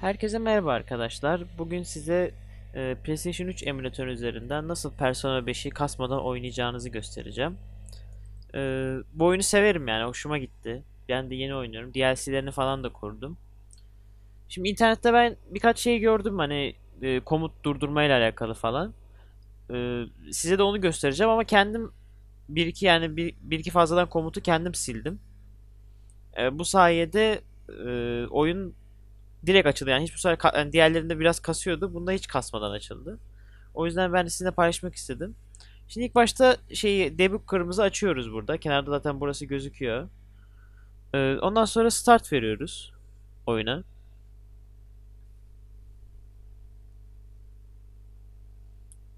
Herkese merhaba arkadaşlar. Bugün size e, PlayStation 3 emülatörü üzerinden nasıl Persona 5'i kasmadan oynayacağınızı göstereceğim. E, bu oyunu severim yani hoşuma gitti. Ben de yeni oynuyorum. DLC'lerini falan da kurdum. Şimdi internette ben birkaç şey gördüm hani e, komut durdurmayla alakalı falan. E, size de onu göstereceğim ama kendim bir iki yani bir, bir iki fazladan komutu kendim sildim. E, bu sayede e, oyun direkt açıldı. Yani hiç bu sefer yani diğerlerinde biraz kasıyordu. Bunda hiç kasmadan açıldı. O yüzden ben de sizinle paylaşmak istedim. Şimdi ilk başta şeyi debug kırmızı açıyoruz burada. Kenarda zaten burası gözüküyor. Ee, ondan sonra start veriyoruz oyuna.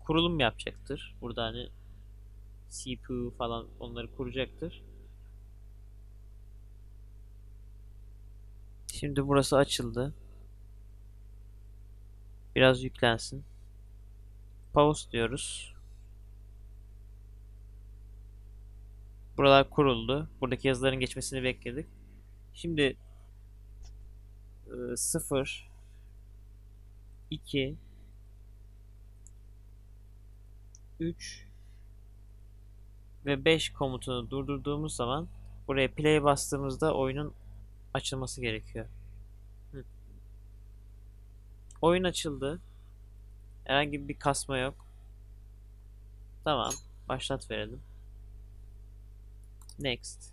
Kurulum yapacaktır. Burada hani CPU falan onları kuracaktır. Şimdi burası açıldı. Biraz yüklensin. Pause diyoruz. Buralar kuruldu. Buradaki yazıların geçmesini bekledik. Şimdi 0 2 3 ve 5 komutunu durdurduğumuz zaman buraya play bastığımızda oyunun açılması gerekiyor. Hı. Oyun açıldı. Herhangi bir kasma yok. Tamam. Başlat verelim. Next.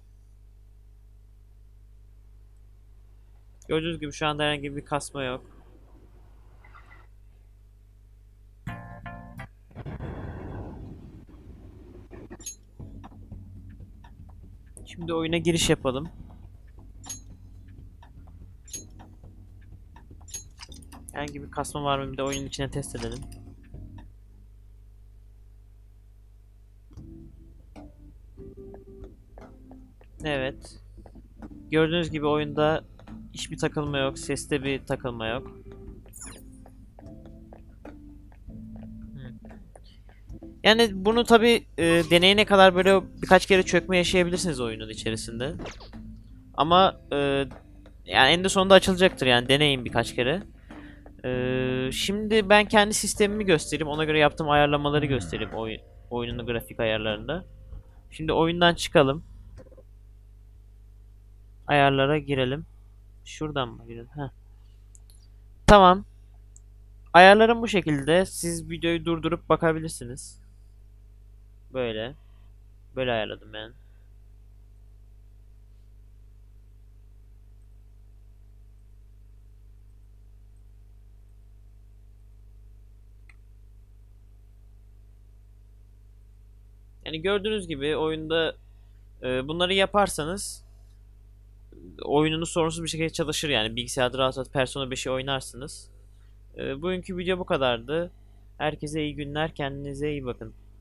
Gördüğünüz gibi şu anda herhangi bir kasma yok. Şimdi oyuna giriş yapalım. Herhangi bir kasma var mı bir de oyunun içine test edelim. Evet. Gördüğünüz gibi oyunda hiçbir takılma yok. Seste bir takılma yok. Hı. Yani bunu tabi deneyene kadar böyle birkaç kere çökme yaşayabilirsiniz oyunun içerisinde. Ama e, yani en de sonunda açılacaktır yani deneyin birkaç kere. Ee, şimdi ben kendi sistemimi göstereyim. Ona göre yaptığım ayarlamaları göstereyim oyun, oyunun grafik ayarlarında. Şimdi oyundan çıkalım. Ayarlara girelim. Şuradan mı girelim? Heh. Tamam. Ayarlarım bu şekilde. Siz videoyu durdurup bakabilirsiniz. Böyle. Böyle ayarladım ben. Yani gördüğünüz gibi oyunda e, bunları yaparsanız oyununuz sorunsuz bir şekilde çalışır yani bilgisayarda rahat rahat Persona 5'i oynarsınız. E, bugünkü video bu kadardı. Herkese iyi günler, kendinize iyi bakın.